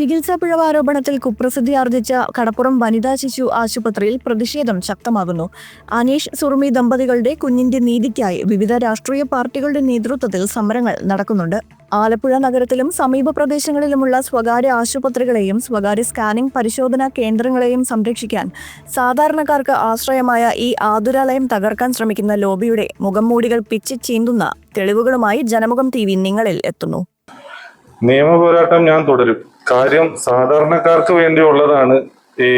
ചികിത്സാ പിഴവ് ആരോപണത്തിൽ കുപ്രസിദ്ധി ആർജിച്ച കടപ്പുറം വനിതാ ശിശു ആശുപത്രിയിൽ പ്രതിഷേധം ശക്തമാകുന്നു. അനീഷ് സുർമി ദമ്പതികളുടെ കുഞ്ഞിന്റെ നീതിക്കായി വിവിധ രാഷ്ട്രീയ പാർട്ടികളുടെ നേതൃത്വത്തിൽ സമരങ്ങൾ നടക്കുന്നുണ്ട്. ആലപ്പുഴ നഗരത്തിലും സമീപ പ്രദേശങ്ങളിലുമുള്ള സ്വകാര്യ ആശുപത്രികളെയും സ്വകാര്യ സ്കാനിംഗ് പരിശോധനാ കേന്ദ്രങ്ങളെയും സംരക്ഷിക്കാൻ സാധാരണക്കാർക്ക് ആശ്രയമായ ഈ ആതുരാലയം തകർക്കാൻ ശ്രമിക്കുന്ന ലോബിയുടെ മുഖംമൂടികൾ പിച്ച് ചീന്തുന്ന തെളിവുകളുമായി ജനമുഖം ടി വി നിങ്ങളിൽ എത്തുന്നു. നിയമപോരാട്ടം ഞാൻ തുടരും. കാര്യം സാധാരണക്കാർക്ക് വേണ്ടിയുള്ളതാണ് ഈ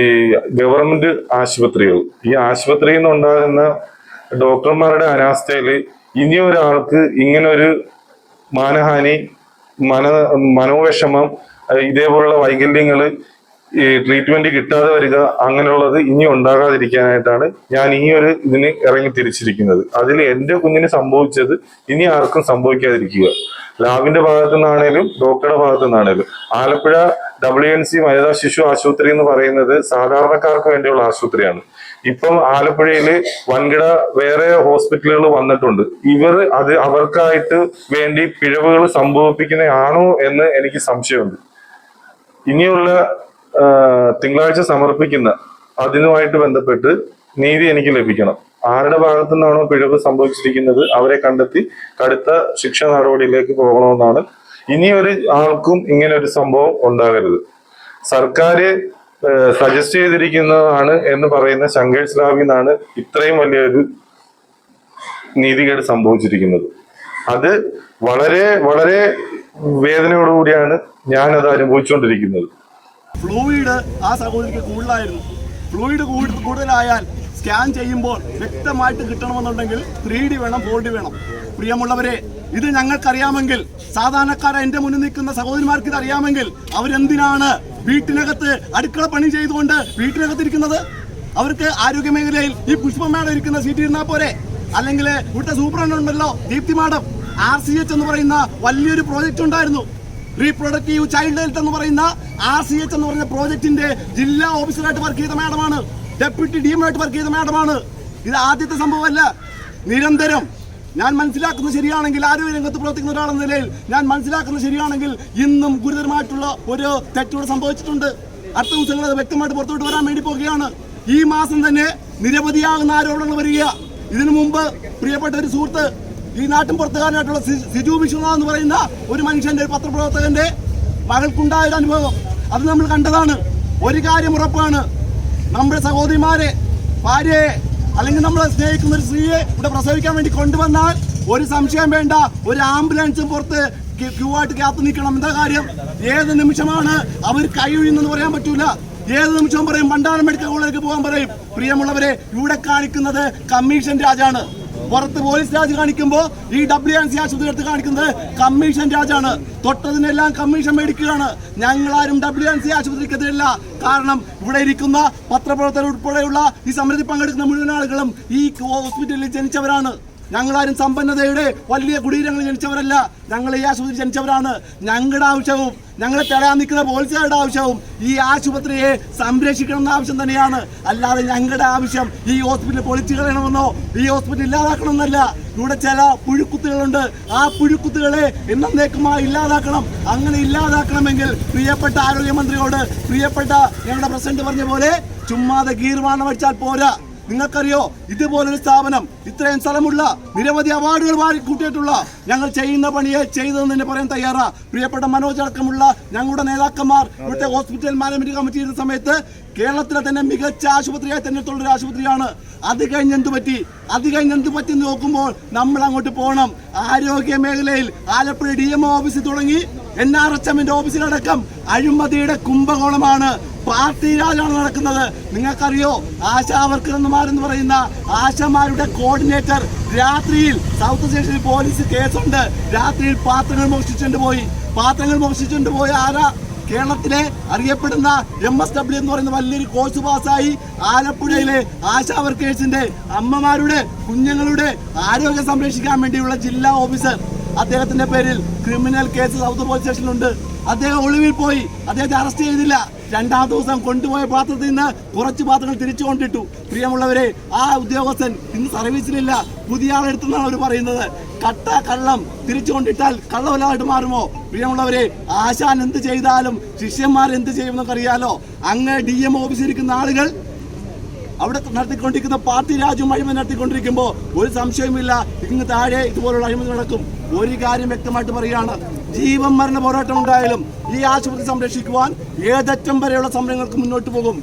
ഗവൺമെന്റ് ആശുപത്രികൾ. ഈ ആശുപത്രിയിൽ നിന്നുണ്ടാകുന്ന ഡോക്ടർമാരുടെ അനാസ്ഥയിൽ ഇനി ഒരാൾക്ക് ഇങ്ങനെ ഒരു മാനഹാനി മന മനോവിഷമം ഇതേപോലുള്ള വൈകല്യങ്ങൾ ഈ ട്രീറ്റ്മെന്റ് കിട്ടാതെ വരിക അങ്ങനെയുള്ളത് ഇനി ഉണ്ടാകാതിരിക്കാനായിട്ടാണ് ഞാൻ ഈ ഒരു ഇതിന് ഇറങ്ങി തിരിച്ചിരിക്കുന്നത്. അതിൽ എന്റെ കുഞ്ഞിന് സംഭവിച്ചത് ഇനി ആർക്കും സംഭവിക്കാതിരിക്കുക. ലാബിന്റെ ഭാഗത്തു നിന്നാണേലും ഡോക്ടറുടെ ഭാഗത്തു നിന്നാണേലും. ആലപ്പുഴ ഡബ്ല്യു എൻ സി വനിതാ ശിശു ആശുപത്രി എന്ന് പറയുന്നത് സാധാരണക്കാർക്ക് വേണ്ടിയുള്ള ആശുപത്രിയാണ്. ഇപ്പം ആലപ്പുഴയിൽ വൻകിട വേറെ ഹോസ്പിറ്റലുകൾ വന്നിട്ടുണ്ട്. ഇവർ അത് അവർക്കായിട്ട് വേണ്ടി പിഴവുകൾ സംഭവിപ്പിക്കുന്നതാണോ എന്ന് എനിക്ക് സംശയമുണ്ട്. ഇനിയുള്ള തിങ്കളാഴ്ച സമർപ്പിക്കുന്ന അതിനുമായിട്ട് ബന്ധപ്പെട്ട് നീതി എനിക്ക് ലഭിക്കണം. ആരുടെ ഭാഗത്തു നിന്നാണോ പിഴവ് സംഭവിച്ചിരിക്കുന്നത് അവരെ കണ്ടെത്തി കടുത്ത ശിക്ഷ നടപടിയിലേക്ക് പോകണമെന്നാണ് ഒരു ആൾക്കും ഇങ്ങനെ ഒരു സംഭവം ഉണ്ടാകരുത്. സർക്കാർ സജസ്റ്റ് ചെയ്തിരിക്കുന്നതാണ് എന്ന് പറയുന്ന ശങ്കർ സ്ലാബിൽ നിന്നാണ് ഇത്രയും വലിയൊരു നീതികേട് സംഭവിച്ചിരിക്കുന്നത്. അത് വളരെ വളരെ വേദനയോടുകൂടിയാണ് ഞാനത് അനുഭവിച്ചുകൊണ്ടിരിക്കുന്നത്. ഫ്ലൂയിഡ് ആ സഹോദരിക്ക് കൂടുതലായിരുന്നു. ഫ്ലൂയിഡ് കൂടുതലായാൽ സ്കാൻ ചെയ്യുമ്പോൾ വ്യക്തമായിട്ട് കിട്ടണമെന്നുണ്ടെങ്കിൽ ത്രീ ഡി വേണം ഫോർ ഡി വേണം. പ്രിയമുള്ളവരെ ഇത് ഞങ്ങൾക്കറിയാമെങ്കിൽ സാധാരണക്കാരെ എന്റെ മുന്നിൽ നിൽക്കുന്ന സഹോദരിമാർക്ക് ഇത് അറിയാമെങ്കിൽ അവരെന്തിനാണ് വീട്ടിനകത്ത് അടുക്കള പണി ചെയ്തുകൊണ്ട് വീട്ടിനകത്ത് ഇരിക്കുന്നത് അവർക്ക് ആരോഗ്യ മേഖലയിൽ ഈ പുഷ്പമേട ഇരിക്കുന്ന സീറ്റ് ഇരുന്നാൽ പോരെ? അല്ലെങ്കിൽ ഇവിടുത്തെ സൂപ്രണ്ട് ഉണ്ടല്ലോ Deepthi madam R C H എന്ന് പറയുന്ന വലിയൊരു പ്രോജക്റ്റ് ഉണ്ടായിരുന്നു. റീപ്രൊഡക്റ്റീവ് ചൈൽഡ് ഹെൽത്ത് എന്ന് പറയുന്ന ആർ സി എച്ച് എന്ന് പറയുന്ന പ്രോജക്റ്റിന്റെ ജില്ലാ ഓഫീസറായിട്ട് വർക്ക് ചെയ്ത മാഡമാണ്. ഡെപ്യൂട്ടി ഡിയുമായിട്ട് വർക്ക് ചെയ്ത മാഡമാണ്. ഇത് ആദ്യത്തെ സംഭവമല്ല. നിരന്തരം. ഞാൻ മനസ്സിലാക്കുന്നത് ശരിയാണെങ്കിൽ ആരോഗ്യ രംഗത്ത് പ്രവർത്തിക്കുന്ന ഒരാളെന്ന നിലയിൽ ഞാൻ മനസ്സിലാക്കുന്നത് ശരിയാണെങ്കിൽ ഇന്നും ഗുരുതരമായിട്ടുള്ള ഒരു തെറ്റോട് സംഭവിച്ചിട്ടുണ്ട്. അടുത്ത ദിവസങ്ങൾ അത് വ്യക്തമായിട്ട് പുറത്തോട്ട് വരാൻ വേണ്ടി പോവുകയാണ്. ഈ മാസം തന്നെ നിരവധിയാകുന്ന ആരോപണങ്ങൾ വരിക. ഇതിനു മുമ്പ് പ്രിയപ്പെട്ട ഒരു സുഹൃത്ത് ഈ നാട്ടിൻ പുറത്തുകാരനായിട്ടുള്ള സിജു വിശ്വനാഥ് എന്ന് പറയുന്ന ഒരു മനുഷ്യന്റെ ഒരു പത്രപ്രവർത്തകന്റെ മകൾക്കുണ്ടായ ഒരു അനുഭവം. അത് നമ്മൾ കണ്ടതാണ്. ഒരു കാര്യം ഉറപ്പാണ്. നമ്മുടെ സഹോദരിമാരെ ഭാര്യയെ അല്ലെങ്കിൽ നമ്മളെ സ്നേഹിക്കുന്ന ഒരു സ്ത്രീയെ ഇവിടെ പ്രസവിക്കാൻ വേണ്ടി കൊണ്ടുവന്നാൽ ഒരു സംശയം വേണ്ട. ഒരു ആംബുലൻസും പുറത്ത് ക്യൂ- ആയിട്ട് കാത്തു നിൽക്കണം. എന്താ കാര്യം? ഏത് നിമിഷമാണ് അവർ കൈയൊഴിയുന്നെന്ന് പറയാൻ പറ്റൂല. ഏത് നിമിഷവും പറയും മണ്ടാനം മെഡിക്കൽ കോളേജിലേക്ക് പോകാൻ പറയും. പ്രിയമുള്ളവരെ ഇവിടെ കാണിക്കുന്നത് കമ്മീഷൻ രാജാണ്. പുറത്ത് പോലീസ് രാജ് കാണിക്കുമ്പോൾ ഈ ഡബ്ല്യു എൻ സി ആശുപത്രി എടുത്ത് കാണിക്കുന്നത് കമ്മീഷൻ രാജാണ്. തൊട്ടതിനെല്ലാം കമ്മീഷൻ മേടിക്കുകയാണ്. ഞങ്ങളാരും ഡബ്ല്യു എൻ സി ആശുപത്രിക്കെതിരല്ല. കാരണം ഇവിടെ ഇരിക്കുന്ന പത്രപ്രവർത്തകർ ഉൾപ്പെടെയുള്ള ഈ സമരത്തിൽ പങ്കെടുക്കുന്ന മുഴുവൻ ആളുകളും ഈ ഹോസ്പിറ്റലിൽ ജനിച്ചവരാണ്. ഞങ്ങളാരും സമ്പന്നതയുടെ വലിയ കുടീരങ്ങളിൽ ജനിച്ചവരല്ല. ഞങ്ങൾ ഈ ആശുപത്രി ജനിച്ചവരാണ്. ഞങ്ങളുടെ ആവശ്യവും ഞങ്ങളെ തടയാൻ നിൽക്കുന്ന പോലീസുകാരുടെ ആവശ്യവും ഈ ആശുപത്രിയെ സംരക്ഷിക്കണം എന്ന ആവശ്യം തന്നെയാണ്. അല്ലാതെ ഞങ്ങളുടെ ആവശ്യം ഈ ഹോസ്പിറ്റൽ പൊളിച്ചു കളയണമെന്നോ ഈ ഹോസ്പിറ്റൽ ഇല്ലാതാക്കണമെന്നല്ല. ഇവിടെ ചില പുഴുക്കുത്തുകളുണ്ട്. ആ പുഴുക്കുത്തുകളെ എന്നേക്കുമായി ഇല്ലാതാക്കണം. അങ്ങനെ ഇല്ലാതാക്കണമെങ്കിൽ പ്രിയപ്പെട്ട ആരോഗ്യമന്ത്രിയോട് പ്രിയപ്പെട്ട ഞങ്ങളുടെ പ്രസിഡന്റ് പറഞ്ഞ പോലെ ചുമ്മാതെ ഗീർവാണം അടിച്ചാൽ പോരാ. നിങ്ങൾക്കറിയോ ഇതുപോലൊരു സ്ഥാപനം ഇത്രയും സ്ഥലമുള്ള നിരവധി അവാർഡുകൾ വാരി കൂട്ടിയിട്ടുള്ള ഞങ്ങൾ ചെയ്യുന്ന പണിയെ ചെയ്തതെന്ന് തന്നെ പറയാൻ തയ്യാറാ. പ്രിയപ്പെട്ട മനോജ് അടക്കമുള്ള ഞങ്ങളുടെ നേതാക്കന്മാർ ഇവിടുത്തെ ഹോസ്പിറ്റൽ മാനേജ്മെന്റ് കമ്മിറ്റി ചെയ്യുന്ന സമയത്ത് കേരളത്തിലെ തന്നെ മികച്ച ആശുപത്രിയായി തന്നെ ഒരു ആശുപത്രിയാണ്. അത് കഴിഞ്ഞ് എന്ത് പറ്റി? അത് കഴിഞ്ഞ് എന്ത് പറ്റി നോക്കുമ്പോൾ നമ്മൾ അങ്ങോട്ട് പോകണം ആരോഗ്യ മേഖലയിൽ ആലപ്പുഴ ഡി എം ഓഫീസിൽ തുടങ്ങി എൻ ആർ എച്ച് എമ്മിന്റെ ഓഫീസിലടക്കം അഴിമതിയുടെ കുംഭകോണമാണ്. പാർട്ടി രാജാണ് നടക്കുന്നത്. നിങ്ങൾക്കറിയോ? ആശാ വർക്കർമാരെന്ന് പറയുന്ന ആശമാരുടെ കോർഡിനേറ്റർ രാത്രിയിൽ സൗത്ത് സ്റ്റേഷനിൽ പോലീസ് കേസുണ്ട്. രാത്രിയിൽ പാത്രങ്ങൾ മോഷ്ടിച്ചുകൊണ്ട് പോയി. പാത്രങ്ങൾ മോഷ്ടിച്ചുകൊണ്ട് പോയി ആരാ? കേരളത്തിലെ അറിയപ്പെടുന്ന എം എസ് ഡബ്ല്യു എന്ന് പറയുന്ന വലിയൊരു കോഴ്സ് പാസ്സായി ആലപ്പുഴയിലെ ആശാ വർക്കേഴ്സിന്റെ അമ്മമാരുടെ കുഞ്ഞുങ്ങളുടെ ആരോഗ്യം സംരക്ഷിക്കാൻ വേണ്ടിയുള്ള ജില്ലാ ഓഫീസർ. അദ്ദേഹത്തിന്റെ പേരിൽ ക്രിമിനൽ കേസ് സൗത്ത് പോലീസ് സ്റ്റേഷനിലുണ്ട്. അദ്ദേഹം ഒളിവിൽ പോയി. അദ്ദേഹത്തെ അറസ്റ്റ് ചെയ്തില്ല. രണ്ടാം ദിവസം കൊണ്ടുപോയ പാത്രത്തിൽ നിന്ന് കുറച്ച് പാത്രങ്ങൾ തിരിച്ചു കൊണ്ടിട്ടു പ്രിയമുള്ളവരെ ആ ഉദ്യോഗസ്ഥൻ ഇന്ന് സർവീസിലില്ല. പുതിയ ആളെടുത്തെന്നാണ് അവർ പറയുന്നത്. കട്ട കള്ളം തിരിച്ചു കൊണ്ടിട്ടാൽ കള്ളമല്ലാതായിട്ട് മാറുമോ? പ്രിയമുള്ളവരെ ആശാൻ എന്ത് ചെയ്താലും ശിഷ്യന്മാർ എന്ത് ചെയ്യുമെന്നൊക്കെ അറിയാലോ അങ്ങ് ഡി എം ഓഫീസിലിരിക്കുന്ന ആളുകൾ അവിടെ നടത്തിക്കൊണ്ടിരിക്കുന്ന പാർട്ടി രാജ്യം അഴിമതി നടത്തിക്കൊണ്ടിരിക്കുമ്പോൾ ഒരു സംശയവുമില്ല. ഇങ്ങ് താഴെ ഇതുപോലുള്ള അഴിമതി നടക്കും. ഒരു കാര്യം വ്യക്തമായിട്ട് പറയുകയാണ്. ജീവൻ മരണ പോരാട്ടം ഉണ്ടായാലും ഈ ആശുപത്രി സംരക്ഷിക്കുവാൻ ഏതറ്റം വരെയുള്ള സമരങ്ങൾക്ക് മുന്നോട്ട് പോകും.